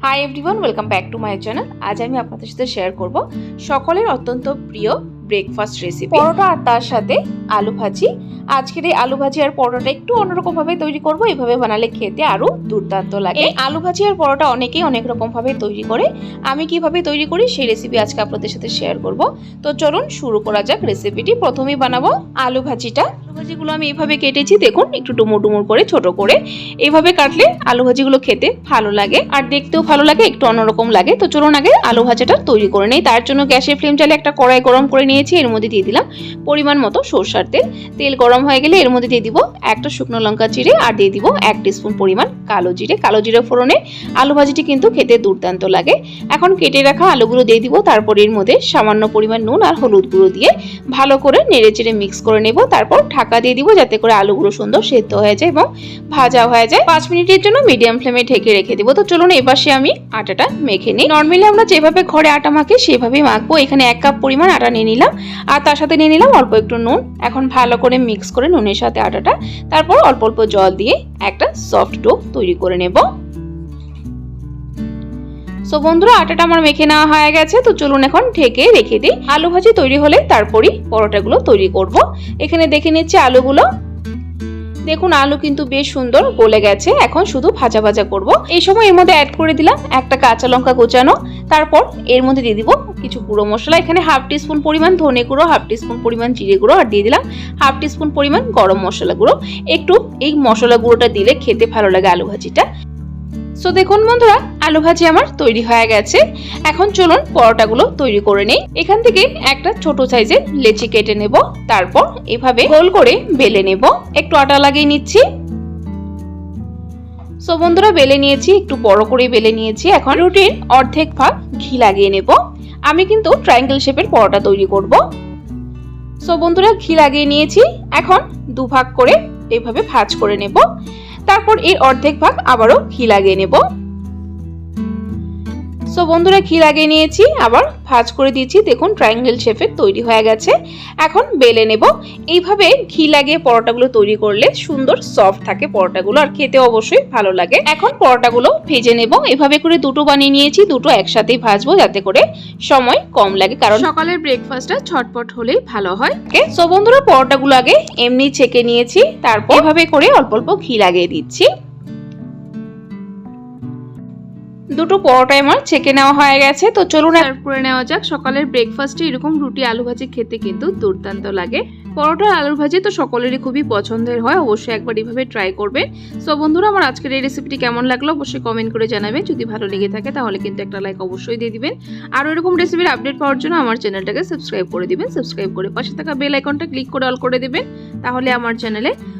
Hi everyone welcome back to my channel আজ আমি আপনাদের সাথে শেয়ার করব সকলের অত্যন্ত প্রিয় ব্রেকফাস্ট রেসিপি পরোটা আর তার সাথে আলু ভাজি। আজকের এই আলু ভাজি আর পরোটাটা একটু অন্যরকম ভাবে তৈরি করব। এইভাবে বানালে খেতে আরও দুর্দান্ত লাগে। এই আলু ভাজি আর পরোটা অনেকেই অনেক রকম ভাবে তৈরি করে। আমি কীভাবে তৈরি করি সেই রেসিপি আজকে আপনাদের সাথে শেয়ার করব। তো চলুন শুরু করা যাক রেসিপিটি প্রথমেই বানাবো আলু ভাজিটা। আলু ভাজিগুলো আমি এইভাবে কেটেছি। দেখুন, একটু ডুমুর ডুমুর করে, ছোট করে। এইভাবে কাটলে আলু ভাজিগুলো খেতে ভালো লাগে। আর দেখতেও ভালো লাগে, একটু অন্যরকম লাগে। তো চলুন আগে আলু ভাজাটা তৈরি করে নেই। তার জন্য গ্যাসের ফ্লেম চালে একটা কড়াই গরম করে নিয়েছি। এর মধ্যে দিয়ে দিলাম পরিমাণ মতো তেল তেল গরম হয়ে গেলে এর মধ্যে দিয়ে দিব একটা শুকনো লঙ্কা চিড়ে আর দিয়ে দিব এক টিস্পুন পরিমাণ কালো জিরে কালো জিরে ফোড়নে আলু ভাজিটি কিন্তু খেতে দুর্দান্ত লাগে। এখন কেটে রাখা আলুগুলো দিয়ে দিব, তারপর এর মধ্যে সামান্য পরিমাণ নুন আর হলুদ গুঁড়ো দিয়ে ভালো করে নেড়ে চেড়ে মিক্স করে নেব। তারপর ঢাকা দিয়ে দিব যাতে করে আলুগুলো সুন্দর সেদ্ধ হয়ে যায় এবং ভাজা হয়ে যায়। পাঁচ মিনিটের জন্য মিডিয়াম ফ্লেমে ঢেকে রেখে দিব। তো চলুন এপাশে আমি আটাটা মেখে নিই। নর্মালি আমরা যেভাবে ঘরে আটা মাখি, সেভাবেই মাখবো। এখানে এক কাপ পরিমাণ আটা নিয়ে নিলাম। আর তার সাথে নিয়ে নিলাম অল্প একটু নুন। এখন ভালো করে মিক্স করে নুনের সাথে আটাটা। তারপর অল্প অল্প জল দিয়ে একটা সফট ডো তৈরি করে নেব। সো বন্ধুরা, আটাটা আমার মেখে নেওয়া হয়ে গেছে। তো চলুন এখন ঢেকে রেখে দিই। আলু ভাজি তৈরি হলে তারপরই পরোটাগুলো তৈরি করব। এখানে দেখে নিচ্ছি আলুগুলো। দেখুন, আলু কিন্তু বেশ সুন্দর গলে গেছে। এখন শুধু ভাজা ভাজা করব। এই সময় এর মধ্যে অ্যাড করে দিলাম একটা কাঁচা লঙ্কা কোচানো তারপর এর মধ্যে দিয়ে দিব কিছু গুঁড়ো মশলা। এখানে হাফ টিস্পুন পরিমাণ ধনে গুঁড়ো, হাফ টিস্পুন পরিমাণ জিরে গুঁড়ো আর দিয়ে দিলাম হাফ টিস্পুন পরিমাণ গরম মশলা গুঁড়ো। একটু এই মশলা গুঁড়োটা দিলে খেতে ভালো লাগে আলু ভাজিটা। সো দেখুন বন্ধুরা, আলু ভাজি আমার তৈরি হয়ে গেছে। এখন চলুন পরোটাগুলো তৈরি করে নেই। এখান থেকে একটা ছোট সাইজের লেচি কেটে নেব। তারপর এভাবে গোল করে বেলে নেব। একটু আটা লাগিয়ে নিচ্ছি। সো বন্ধুরা, বেলে নিয়েছি, একটু বড় করে বেলে নিয়েছি। এখন রুটির অর্ধেক ভাগ ঘি লাগিয়ে নেব। আমি কিন্তু ট্রায়াঙ্গেল শেপের পরোটা তৈরি করব। সো বন্ধুরা, ঘি লাগিয়ে নিয়েছি। এখন দুভাগ করে এইভাবে ভাজ করে নেব। তারপর এর অর্ধেক ভাগ আবারও ঘি লাগিয়ে নেব। সো বন্ধুরা ঘি লাগিয়ে নিয়েছি আবার ভাজ করে দিয়েছি। দেখুন ট্রায়াঙ্গেল শেপের তৈরি হয়ে গেছে। এখন বেলে নেব। এইভাবে ঘি লাগিয়ে পরোটাগুলো তৈরি করলে সুন্দর সফট থাকে পরোটাগুলো আর খেতে অবশ্যই ভালো লাগে। এখন পরোটাগুলো ভেজে নেব। এভাবে করে দুটো বানিয়ে নিয়েছি দুটো একসাথেই ভাজবো যাতে করে সময় কম লাগে। কারণ সকালের ব্রেকফাস্টটা ছটপট হলেই ভালো হয়। ওকে সো বন্ধুরা পরোটাগুলো আগে এমনি ছেঁকে নিয়েছি। তারপর এভাবে করে অল্প অল্প ঘি লাগিয়ে দিচ্ছি। দুটো পরোটাই আমার ছেঁকে নেওয়া হয়ে গেছে। তো চলুন সার্ভ করে নেওয়া যাক, সকালের ব্রেকফাস্টে এরকম রুটি আলু ভাজি খেতে কিন্তু দুর্দান্ত লাগে। পরোটা আর আলুর ভাজি তো সকলেরই খুবই পছন্দের হয়, অবশ্যই একবার এইভাবে ট্রাই করবেন। সো বন্ধুরা, আমার আজকের এই রেসিপিটি কেমন লাগল অবশ্যই কমেন্ট করে জানাবেন। যদি ভালো লেগে থাকে, তাহলে কিন্তু একটা লাইক অবশ্যই দিয়ে দিবেন। আর এরকম রেসিপির আপডেট পাওয়ার জন্য আমার চ্যানেলটাকে সাবস্ক্রাইব করে দিবেন। সাবস্ক্রাইব করে পাশে থাকা বেল আইকনটা ক্লিক করে অল করে দিবেন। তাহলে আমার চ্যানেলে